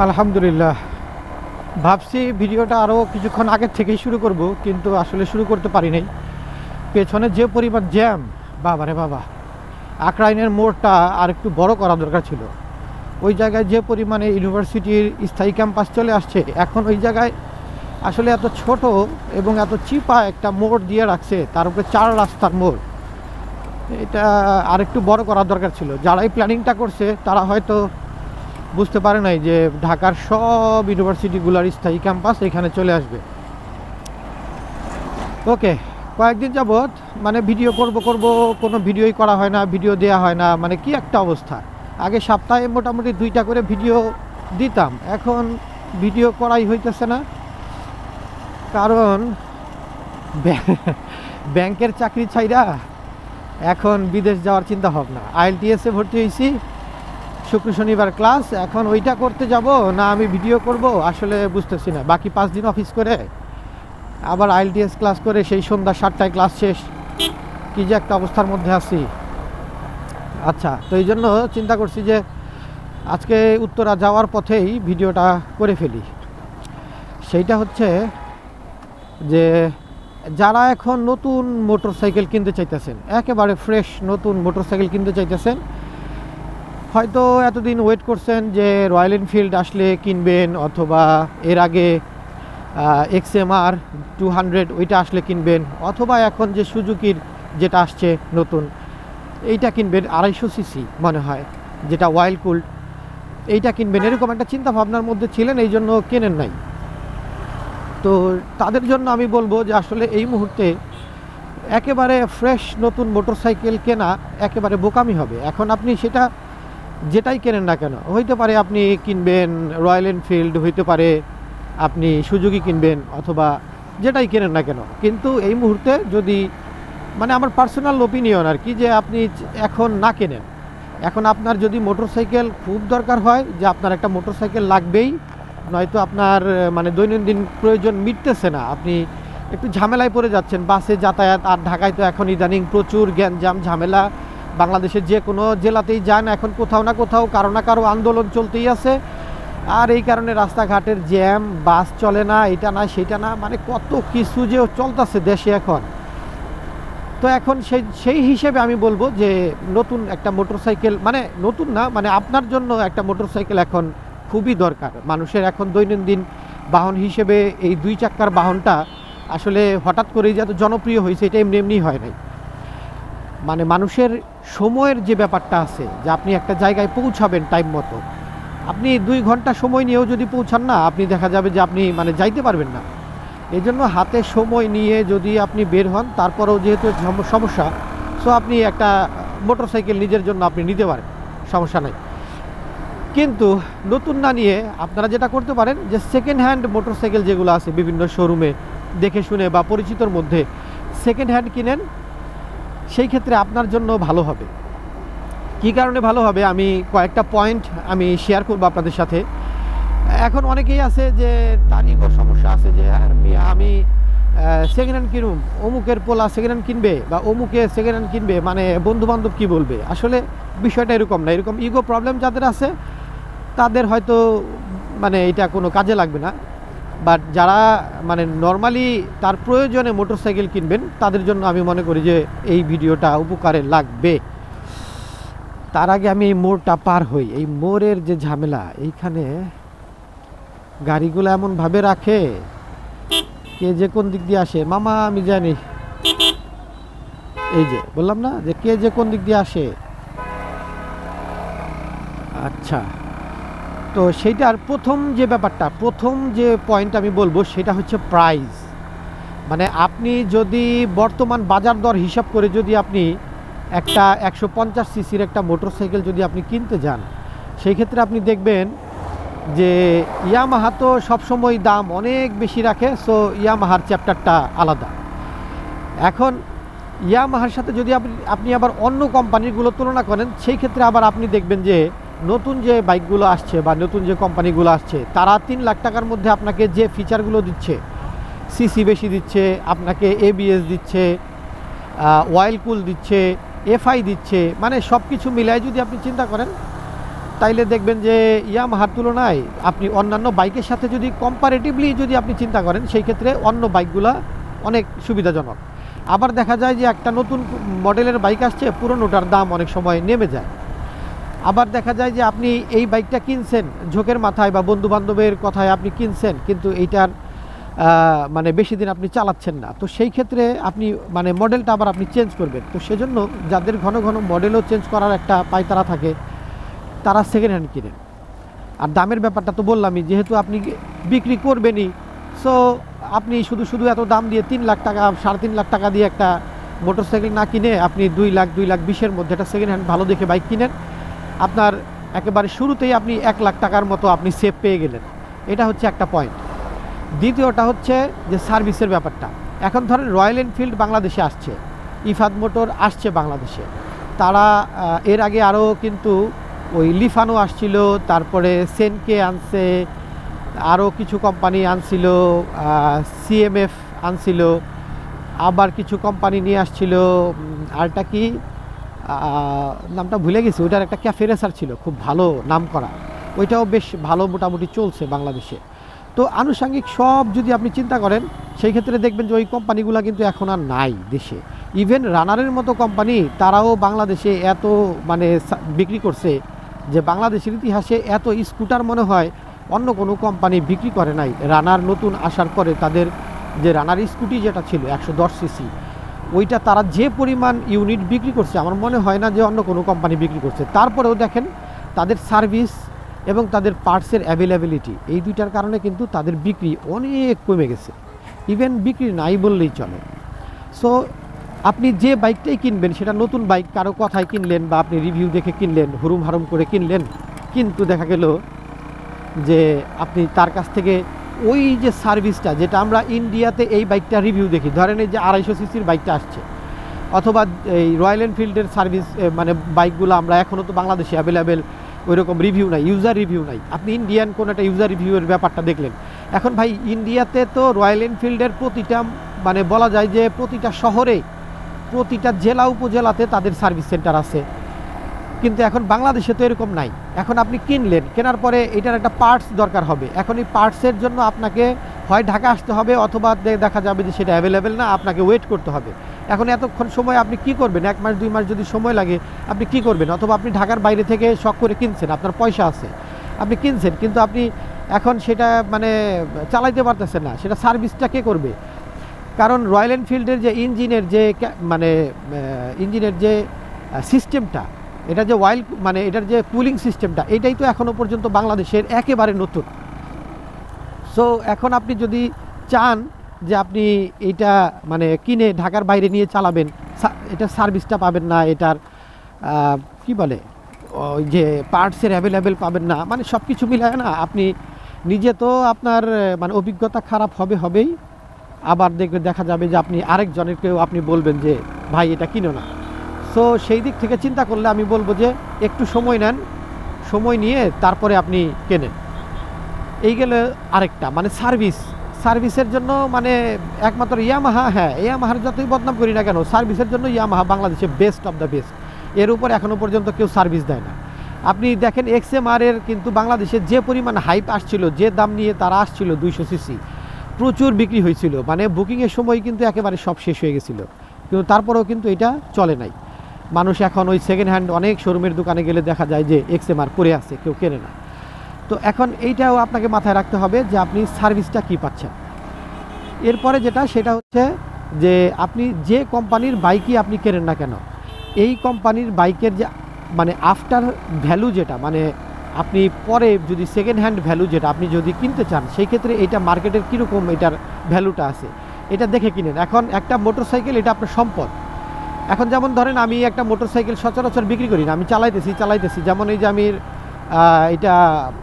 আলহামদুলিল্লাহ। ভাবছি ভিডিওটা আরও কিছুক্ষণ আগের থেকেই শুরু করব, কিন্তু আসলে শুরু করতে পারি নাই। পেছনে যে পরিমাণ জ্যাম বাবা রে বাবা। আকরাইনের মোড়টা আর একটু বড় করা দরকার ছিল। ওই জায়গায় যে পরিমাণে ইউনিভার্সিটির স্থায়ী ক্যাম্পাস চলে আসছে, এখন ওই জায়গায় আসলে এত ছোট এবং এত চিপা একটা মোড় দিয়ে রাখছে, তার উপরে চার রাস্তার মোড়। এটা আরেকটু বড় করা দরকার ছিল। যারাই প্ল্যানিংটা করছে, তারা হয়তো বুঝতে পারে নাই যে ঢাকার সব ইউনিভার্সিটিগুলোর স্থায়ী ক্যাম্পাস এখানে চলে আসবে। ওকে, কয়েকদিন যাবৎ মানে ভিডিও করব করব, কোনো ভিডিওই করা হয় না, ভিডিও দেওয়া হয় না মানে কি একটা অবস্থা। আগে সপ্তাহে মোটামুটি দুইটা করে ভিডিও দিতাম, এখন ভিডিও করাই হইতেছে না। কারণ ব্যাং- ব্যাংকের চাকরি ছাইরা এখন বিদেশ যাওয়ার চিন্তা ভাবনা। আইএলটিএসে ভর্তি হয়েছি শুক্র শনিবার ক্লাস, এখন ওইটা করতে যাব না আমি ভিডিও করব? আসলে বুঝতেছি না। বাকি পাঁচ দিন অফিস করে আবার আইএলটিএস ক্লাস করে সেই সন্ধ্যা সাতটায় ক্লাস শেষ। কী যে একটা অবস্থার মধ্যে আছি। আচ্ছা তো এই জন্য চিন্তা করছি যে আজকে উত্তরা যাওয়ার পথেই ভিডিওটা করে ফেলি। সেইটা হচ্ছে যে যারা এখন নতুন মোটরসাইকেল কিনতে চাইতেছেন, একেবারে ফ্রেশ নতুন মোটরসাইকেল কিনতে চাইতেছেন হয়তো এতদিন ওয়েট করছেন যে রয়্যাল এনফিল্ড আসলে কিনবেন অথবা এর আগে X M R two hundred ওইটা আসলে কিনবেন অথবা এখন যে সুজুকির যেটা আসছে নতুন, এইটা কিনবেন আড়াইশো সিসি মনে হয়, যেটা ওয়াইল্ড কুল্ড এইটা কিনবেন। এরকম একটা চিন্তা ভাবনার মধ্যে ছিলেন, এই জন্য কেনেন নাই। তো তাদের জন্য আমি বলব যে আসলে এই মুহূর্তে একেবারে ফ্রেশ নতুন মোটরসাইকেল কেনা একেবারে বোকামি হবে। এখন আপনি সেটা যেটাই কেনেন না কেন, হইতে পারে আপনি কিনবেন রয়্যাল এনফিল্ড হইতে পারে আপনি সুযোগী কিনবেন অথবা যেটাই কেনেন না কেন। কিন্তু এই মুহূর্তে যদি মানে আমার পার্সোনাল ওপিনিয়ন আর কি, যে আপনি এখন না কেনেন। এখন আপনার যদি মোটরসাইকেল খুব দরকার হয়, যে আপনার একটা মোটরসাইকেল লাগবেই, নয়তো আপনার মানে দৈনন্দিন প্রয়োজন মিটতেছে না। আপনি একটু ঝামেলায় পড়ে যাচ্ছেন, বাসে যাতায়াত, আর ঢাকায় তো এখন ইদানিং প্রচুর গ্যাঞ্জাম, ঝামেলা। বাংলাদেশের যে কোনো জেলাতেই যান, এখন কোথাও না কোথাও কারও না কারও আন্দোলন চলতেই আছে। আর এই কারণে রাস্তাঘাটের জ্যাম, বাস চলে না, এটা না, সেটা না মানে কত কিছু যে চলতেছে দেশে এখন। তো এখন সেই সেই হিসেবে আমি বলব যে নতুন একটা মোটরসাইকেল মানে নতুন না মানে আপনার জন্য একটা মোটরসাইকেল এখন খুবই দরকার। মানুষের এখন দৈনন্দিন বাহন হিসেবে এই দুই চাক্কার বাহনটা আসলে হঠাৎ করেই যে জনপ্রিয় হয়েছে, এটা এমনি এমনি হয় নাই। মানে মানুষের সময়ের যে ব্যাপারটা আছে, যে আপনি একটা জায়গায় পৌঁছাবেন টাইম মতো, আপনি দুই ঘণ্টা সময় নিয়েও যদি পৌঁছান না, আপনি দেখা যাবে যে আপনি মানে যাইতে পারবেন না। এই জন্য হাতে সময় নিয়ে যদি আপনি বের হন, তারপরেও যেহেতু সমস্যা সো আপনি একটা মোটরসাইকেল নিজের জন্য আপনি নিতে পারেন, সমস্যা নাই। কিন্তু নতুন না নিয়ে আপনারা যেটা করতে পারেন, যে সেকেন্ড হ্যান্ড মোটরসাইকেল যেগুলো আছে বিভিন্ন শোরুমে দেখে শুনে বা পরিচিতর মধ্যে সেকেন্ড হ্যান্ড কিনেন সেই ক্ষেত্রে আপনার জন্য ভালো হবে। কী কারণে ভালো হবে? আমি কয়েকটা পয়েন্ট আমি শেয়ার করব আপনাদের সাথে। এখন অনেকেই আছে যে তারই সমস্যা আছে যে, আর আমি সেকেন্ড হ্যান্ড কিনুম। অমুকের পোলা সেকেন্ড হ্যান্ড কিনবে বা অমুকে সেকেন্ড হ্যান্ড কিনবে? মানে বন্ধু বান্ধব কী বলবে? আসলে বিষয়টা এরকম না। এরকম ইগো প্রবলেম যাদের আছে, তাদের হয়তো মানে এটা কোনো কাজে লাগবে না। বাট যারা মানে নর্মালি তার প্রয়োজনে মোটরসাইকেল কিনবেন, তাদের জন্য আমি মনে করি যে এই ভিডিওটা উপকারে লাগবে। তার আগে আমি এই মোড়টা পার হই। এই মোড়ের যে ঝামেলা, এইখানে গাড়িগুলো এমনভাবে রাখে কে যে কোন দিক দিয়ে আসে। মামা, আমি জানি। এই যে, বললাম না যে কে যে কোন দিক দিয়ে আসে। আচ্ছা। তো সেইটার প্রথম যে ব্যাপারটা, প্রথম যে পয়েন্ট আমি বলব সেটা হচ্ছে প্রাইস মানে আপনি যদি বর্তমান বাজার দর হিসাব করে যদি আপনি একটা একশো পঞ্চাশ সিসির একটা মোটরসাইকেল যদি আপনি কিনতে যান, সেই ক্ষেত্রে আপনি দেখবেন যে ইয়ামাহা তো সবসময় দাম অনেক বেশি রাখে সো ইয়ামাহার চ্যাপ্টারটা আলাদা। এখন ইয়ামাহার সাথে যদি আপনি আপনি আবার অন্য কোম্পানিগুলো তুলনা করেন, সেই ক্ষেত্রে আবার আপনি দেখবেন যে নতুন যে বাইকগুলো আসছে বা নতুন যে কোম্পানিগুলো আসছে, তারা তিন লাখ টাকার মধ্যে আপনাকে যে ফিচারগুলো দিচ্ছে সিসি বেশি দিচ্ছে, আপনাকে এবিএস দিচ্ছে ওয়াইল কুল দিচ্ছে এফআই দিচ্ছে মানে সব কিছু মিলায় যদি আপনি চিন্তা করেন, তাইলে দেখবেন যে ইয়ামাহার তুলনায় আপনি অন্যান্য বাইকের সাথে যদি কম্পারেটিভলি যদি আপনি চিন্তা করেন, সেই ক্ষেত্রে অন্য বাইকগুলা অনেক সুবিধাজনক। আবার দেখা যায় যে একটা নতুন মডেলের বাইক আসছে, পুরনোটার দাম অনেক সময় নেমে যায়। আবার দেখা যায় যে আপনি এই বাইকটা কিনছেন, ঝোঁকের মাথায় বা বন্ধু বান্ধবের কথায় আপনি কিনছেন, কিন্তু এইটার মানে বেশি দিন আপনি চালাচ্ছেন না। তো সেই ক্ষেত্রে আপনি মানে মডেলটা আবার আপনি চেঞ্জ করবেন। তো সেজন্য যাদের ঘন ঘন মডেলও চেঞ্জ করার একটা পায়তারা থাকে, তারা সেকেন্ড হ্যান্ড কিনেন। আর দামের ব্যাপারটা তো বললামই, যেহেতু আপনি বিক্রি করবেনই সো আপনি শুধু শুধু এত দাম দিয়ে তিন লাখ টাকা, সাড়ে তিন লাখ টাকা দিয়ে একটা মোটরসাইকেল না কিনে আপনি দুই লাখ দুই লাখ বিশের মধ্যে একটা সেকেন্ড হ্যান্ড ভালো দেখে বাইক কিনেন। আপনার একেবারে শুরুতেই আপনি এক লাখ টাকার মতো আপনি সেভ পেয়ে গেলেন। এটা হচ্ছে একটা পয়েন্ট দ্বিতীয়টা হচ্ছে যে সার্ভিসের ব্যাপারটা। এখন ধরেন রয়্যাল এনফিল্ড বাংলাদেশে আসছে। ইফাদ মোটর আসছে বাংলাদেশে। তারা এর আগে আরও কিন্তু ওই লিফানো আসছিল, তারপরে সেনকে আনছে, আরও কিছু কোম্পানি আনছিল সিএমএফ আনছিল, আবার কিছু কোম্পানি নিয়ে আসছিল আরটা কি? নামটা ভুলে গেছি, ওইটার একটা ক্যাফে রেসার ছিল, খুব ভালো নাম করা। ওইটাও বেশ ভালো মোটামুটি চলছে বাংলাদেশে। তো আনুষঙ্গিক সব যদি আপনি চিন্তা করেন, সেই ক্ষেত্রে দেখবেন যে ওই কোম্পানিগুলো কিন্তু এখন আর নাই দেশে। ইভেন রানারের মতো কোম্পানি, তারাও বাংলাদেশে এত মানে বিক্রি করছে যে বাংলাদেশের ইতিহাসে এত স্কুটার মনে হয় অন্য কোনো কোম্পানি বিক্রি করে নাই। রানার নতুন আসার পরে তাদের যে রানার স্কুটি যেটা ছিল, একশো দশ সিসি ওইটা তারা যে পরিমাণ ইউনিট বিক্রি করছে, আমার মনে হয় না যে অন্য কোনো কোম্পানি বিক্রি করছে। তারপরেও দেখেন, তাদের সার্ভিস এবং তাদের পার্টসের অ্যাভেলেবিলিটি এই দুইটার কারণে কিন্তু তাদের বিক্রি অনেক কমে গেছে। ইভেন বিক্রি নাই বললেই চলে। সো আপনি যে বাইকটাই কিনবেন, সেটা নতুন বাইক কারও কথায় কিনলেন বা আপনি রিভিউ দেখে কিনলেন হুরুম হারুম করে কিনলেন, কিন্তু দেখা গেল যে আপনি তার কাছ থেকে ওই যে সার্ভিসটা, যেটা আমরা ইন্ডিয়াতে এই বাইকটা রিভিউ দেখি, ধরেন এই যে আড়াইশো সিসির বাইকটা আসছে, অথবা এই রয়্যাল এনফিল্ডের সার্ভিস মানে বাইকগুলো আমরা এখনও তো বাংলাদেশে অ্যাভেলেবেল ওই রকম রিভিউ নাই ইউজার রিভিউ নাই। আপনি ইন্ডিয়ান কোনো একটা ইউজার রিভিউয়ের ব্যাপারটা দেখলেন। এখন ভাই, ইন্ডিয়াতে তো রয়্যাল এনফিল্ডের প্রতিটা মানে বলা যায় যে প্রতিটা শহরে, প্রতিটা জেলা উপজেলাতে তাদের সার্ভিস সেন্টার আছে। কিন্তু এখন বাংলাদেশে তো এরকম নাই। এখন আপনি কিনলেন, কেনার পরে এটার একটা পার্টস দরকার হবে। এখন এই পার্টসের জন্য আপনাকে হয় ঢাকা আসতে হবে অথবা দেখা যাবে যে সেটা অ্যাভেলেবেল না, আপনাকে ওয়েট করতে হবে। এখন এতক্ষণ সময় আপনি কি করবেন? এক মাস, দুই মাস যদি সময় লাগে, আপনি কি করবেন? অথবা আপনি ঢাকার বাইরে থেকে শখ করে কিনছেন, আপনার পয়সা আছে, আপনি কিনছেন, কিন্তু আপনি এখন সেটা মানে চালাইতে পারতেছেন না, সেটা সার্ভিসটা কে করবে? কারণ রয়্যাল এনফিল্ডের যে ইঞ্জিনের যে মানে ইঞ্জিনের যে সিস্টেমটা এটা যে ওয়াইল মানে এটার যে কুলিং সিস্টেমটা এটাই তো এখনও পর্যন্ত বাংলাদেশের একেবারে নতুন। সো এখন আপনি যদি চান যে আপনি এটা মানে কিনে ঢাকার বাইরে নিয়ে চালাবেন এটা সার্ভিসটা পাবেন না, এটার কি বলে, ওই যে পার্টসের অ্যাভেলেবেল পাবেন না মানে সব কিছু মিলায় না, আপনি নিজে তো আপনার মানে অভিজ্ঞতা খারাপ হবে, হবেই। আবার দেখবে দেখা যাবে যে আপনি আরেকজনেরকেও আপনি বলবেন যে, ভাই, এটা কিনো না। সো সেই দিক থেকে চিন্তা করলে আমি বলব যে একটু সময় নেন, সময় নিয়ে তারপরে আপনি কেনেন। এই গেলে আরেকটা মানে সার্ভিস। সার্ভিসের জন্য মানে একমাত্র ইয়ামাহা হ্যাঁ ইয়ামাহার যতই বদনাম করি না কেন, সার্ভিসের জন্য ইয়ামাহা বাংলাদেশে বেস্ট অফ দ্য বেস্ট এর উপর এখনও পর্যন্ত কেউ সার্ভিস দেয় না। আপনি দেখেন এক্সএমআর এর কিন্তু বাংলাদেশে যে পরিমাণ হাইপ আসছিল, যে দাম নিয়ে তারা আসছিল দুইশো সিসি, প্রচুর বিক্রি হয়েছিল। মানে বুকিংয়ের সময় কিন্তু একেবারে সব শেষ হয়ে গেছিল। কিন্তু তারপরেও কিন্তু এটা চলে নাই। মানুষ এখন ওই সেকেন্ড হ্যান্ড অনেক শোরুমের দোকানে গেলে দেখা যায় যে এক্সএমআর পরে আছে, কেউ কেনে না। তো এখন এইটাও আপনাকে মাথায় রাখতে হবে যে আপনি সার্ভিসটা কি পাচ্ছেন। এরপরে যেটা, সেটা হচ্ছে যে আপনি যে কোম্পানির বাইকই আপনি কেনেন না কেন, এই কোম্পানির বাইকের যে মানে আফটার ভ্যালু যেটা মানে আপনি পরে যদি সেকেন্ড হ্যান্ড ভ্যালু যেটা আপনি যদি কিনতে চান, সেই ক্ষেত্রে এটা মার্কেটের কীরকম এটার ভ্যালুটা আছে, এটা দেখে কিনেন। এখন একটা মোটরসাইকেল এটা আপনার সম্পদ। এখন যেমন ধরেন আমি একটা মোটরসাইকেল সচরাচর বিক্রি করি না, আমি চালাইতেছি চালাইতেছি। যেমন এই যে আমি এটা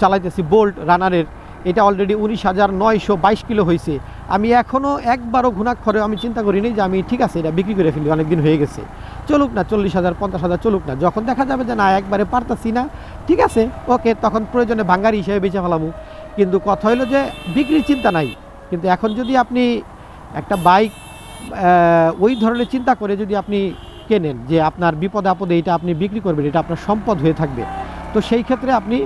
চালাইতেছি বোল্ট রানারের এটা অলরেডি উনিশ হাজার নয়শো বাইশ কিলো হয়েছে আমি এখনও একবারও ঘুণাক্ষরে আমি চিন্তা করিনি যে আমি ঠিক আছে, এটা বিক্রি করে ফেলি অনেক দিন হয়ে গেছে। চলুক না, চল্লিশ হাজার, পঞ্চাশ হাজার চলুক না, যখন দেখা যাবে যে না, একবারে পারতাছি না, ঠিক আছে, ওকে, তখন প্রয়োজনে ভাঙ্গারি হিসেবে বেঁচে ফেলামু কিন্তু কথা হলো যে, বিক্রির চিন্তা নাই। কিন্তু এখন যদি আপনি একটা বাইক ওই ধরনের চিন্তা করে যদি আপনি কেনেন যে আপনার বিপদে আপদে এটা আপনি বিক্রি করবেন, এটা আপনার সম্পদ হয়ে থাকবে। তো সেই ক্ষেত্রে আপনি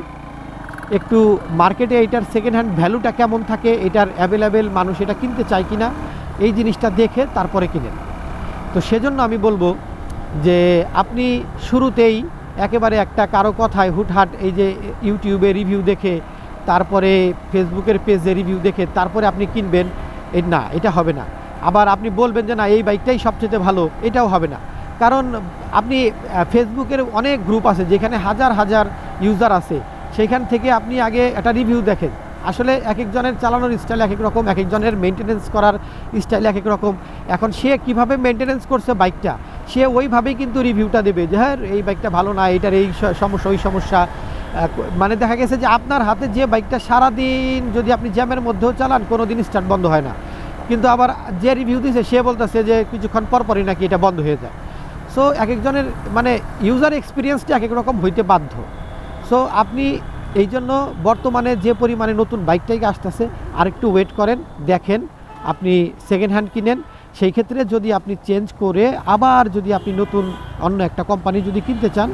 একটু মার্কেটে এটার সেকেন্ড হ্যান্ড ভ্যালুটা কেমন থাকে, এটার অ্যাভেলেবেল মানুষ এটা কিনতে চায় কিনা, এই জিনিসটা দেখে তারপরে কিনেন। তো সেজন্য আমি বলব যে আপনি শুরুতেই একেবারে একটা কারও কথায় হুটহাট এই যে ইউটিউবে রিভিউ দেখে, তারপরে ফেসবুকের পেজে রিভিউ দেখে, তারপরে আপনি কিনবেন না, এটা হবে না। আবার আপনি বলবেন যে না, এই বাইকটাই সবচেয়ে ভালো, এটাও হবে না। কারণ আপনি ফেসবুকের অনেক গ্রুপ আছে যেখানে হাজার হাজার ইউজার আছে। সেইখান থেকে আপনি আগে একটা রিভিউ দেখেন। আসলে এক একজনের চালানোর স্টাইল এক এক রকম এক একজনের মেনটেনেন্স করার স্টাইল এক এক রকম এখন সে কীভাবে মেনটেনেন্স করছে বাইকটা? সে ওইভাবেই কিন্তু রিভিউটা দেবে যে হ্যাঁ এই বাইকটা ভালো না, এটার এই সমস্যা, ওই সমস্যা। মানে দেখা গেছে যে, আপনার হাতে যে বাইকটা সারাদিন যদি আপনি জ্যামের মধ্যেও চালান কোনো দিন স্টার্ট বন্ধ হয় না। কিন্তু আবার যে রিভিউ দিয়েছে সে বলতেছে যে কিছুক্ষণ পর পরই নাকি এটা বন্ধ হয়ে যায়। সো এক একজনের মানে ইউজার এক্সপিরিয়েন্সটা এক এক রকম হইতে বাধ্য। সো আপনি এই জন্য বর্তমানে যে পরিমাণে নতুন বাইকটাই আসতেছে, আরেকটু ওয়েট করেন, দেখেন, আপনি সেকেন্ড হ্যান্ড কিনেন। সেই ক্ষেত্রে যদি আপনি চেঞ্জ করে আবার যদি আপনি নতুন অন্য একটা কোম্পানি যদি কিনতে চান,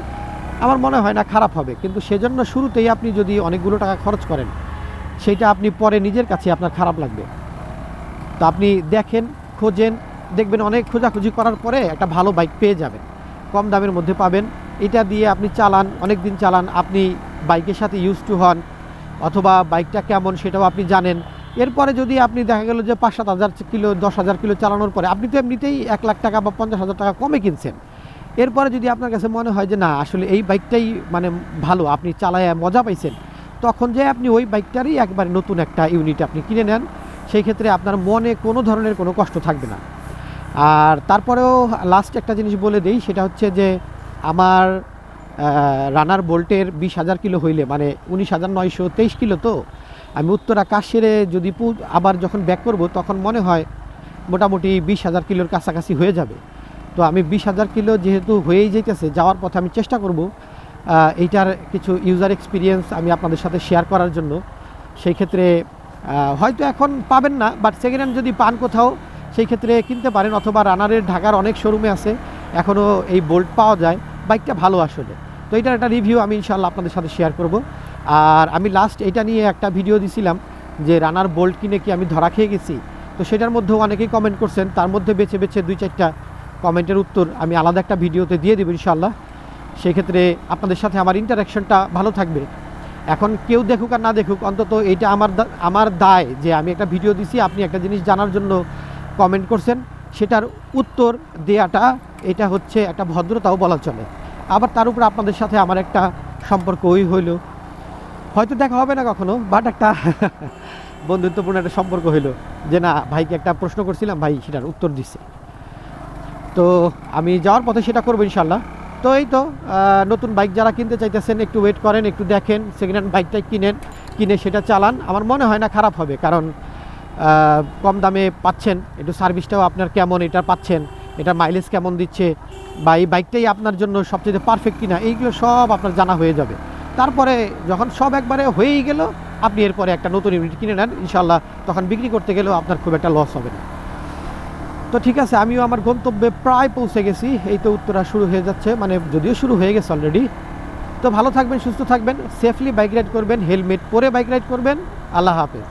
আমার মনে হয় না খারাপ হবে। কিন্তু সেজন্য শুরুতেই আপনি যদি অনেকগুলো টাকা খরচ করেন, সেটা আপনি পরে নিজের কাছে আপনার খারাপ লাগবে। তো আপনি দেখেন, খোঁজেন, দেখবেন অনেক খোঁজাখুঁজি করার পরে একটা ভালো বাইক পেয়ে যাবেন। কম দামের মধ্যে পাবেন। এটা দিয়ে আপনি চালান, অনেক দিন চালান, আপনি বাইকের সাথে ইউজ টু হন, অথবা বাইকটা কেমন সেটাও আপনি জানেন। এরপরে যদি আপনি দেখা গেল যে পাঁচ সাত হাজার কিলো, দশ হাজার কিলো চালানোর পরে আপনি তো এমনিতেই এক লাখ টাকা বা পঞ্চাশ হাজার টাকা কমে কিনছেন। এরপরে যদি আপনার কাছে মনে হয় যে না, আসলে এই বাইকটাই মানে ভালো, আপনি চালায় মজা পাইছেন, তখন যে আপনি ওই বাইকটারই একবারে নতুন একটা ইউনিট আপনি কিনে নেন। সেই ক্ষেত্রে আপনার মনে কোনো ধরনের কোনো কষ্ট থাকবে না। আর তারপরেও লাস্ট একটা জিনিস বলে দেই, সেটা হচ্ছে যে আমার রানার বোল্টের বিশ হাজার কিলো হইলে মানে উনিশ হাজার নয়শো তেইশ কিলো তো, আমি উত্তর সেরে যদি আবার যখন ব্যাক করব, তখন মনে হয় মোটামুটি বিশ হাজার কিলোর কাছাকাছি হয়ে যাবে। তো আমি বিশ হাজার কিলো যেহেতু হয়েই যেতেছে যাওয়ার পথে আমি চেষ্টা করব এইটার কিছু ইউজার এক্সপিরিয়েন্স আমি আপনাদের সাথে শেয়ার করার জন্য। সেই ক্ষেত্রে হয়তো এখন পাবেন না বাট সেকেন্ড হ্যান্ড যদি পান কোথাও, সেই ক্ষেত্রে কিনতে পারেন অথবা রানারের ঢাকার অনেক শোরুমে আছে এখনও এই বোল্ট পাওয়া যায় বাইকটা ভালো আসলে। তো এটার একটা রিভিউ আমি ইনশাল্লাহ আপনাদের সাথে শেয়ার করব। আর আমি লাস্ট এটা নিয়ে একটা ভিডিও দিছিলাম, যে রানার বোল্ট কিনে কি আমি ধরা খেয়ে গেছি? তো সেটার মধ্যেও অনেকেই কমেন্ট করছেন, তার মধ্যে বেছে বেছে দুই চারটা কমেন্টের উত্তর আমি আলাদা একটা ভিডিওতে দিয়ে দেবো ইনশাল্লাহ সেক্ষেত্রে আপনাদের সাথে আমার ইন্টারাকশনটা ভালো থাকবে। এখন কেউ দেখুক আর না দেখুক, অন্তত এটা আমার আমার দায় যে আমি একটা ভিডিও দিছি, আপনি একটা জিনিস জানার জন্য কমেন্ট করছেন। সেটার উত্তর দেয়াটা, এটা হচ্ছে একটা ভদ্রতাও বলা চলে। আবার তার উপর আপনাদের সাথে আমার একটা সম্পর্ক ওই হইল। হয়তো দেখা হবে না কখনো বাট একটা বন্ধুত্বপূর্ণ একটা সম্পর্ক হইল যে না, ভাইকে একটা প্রশ্ন করছিলাম, ভাই সেটার উত্তর দিচ্ছে তো আমি যাওয়ার পথে সেটা করব ইনশাল্লাহ তো এই তো নতুন বাইক যারা কিনতে চাইতেছেন, একটু ওয়েট করেন, একটু দেখেন সেকেন্ড হ্যান্ড বাইকটাই কিনেন, কিনে সেটা চালান। আমার মনে হয় না খারাপ হবে, কারণ কম দামে পাচ্ছেন। একটু সার্ভিসটাও আপনার কেমন, এটা পাচ্ছেন। এটা মাইলেজ কেমন দিচ্ছে? বা এই বাইকটাই আপনার জন্য সবচেয়ে পারফেক্ট কিনা, এইগুলো সব আপনার জানা হয়ে যাবে। তারপরে যখন সব একবারে হয়েই গেল, আপনি এরপরে একটা নতুন ইউনিট কিনে নেন ইনশাল্লাহ তখন বিক্রি করতে গেলেও আপনার খুব একটা লস হবে না। তো ঠিক আছে, আমিও আমার গন্তব্যে প্রায় পৌঁছে গেছি। এই তো উত্তরা শুরু হয়ে যাচ্ছে মানে যদিও শুরু হয়ে গেছে অলরেডি তো ভালো থাকবেন, সুস্থ থাকবেন সেফলি বাইক রাইড করবেন হেলমেট পরে বাইক রাইড করবেন। আল্লাহ হাফেজ।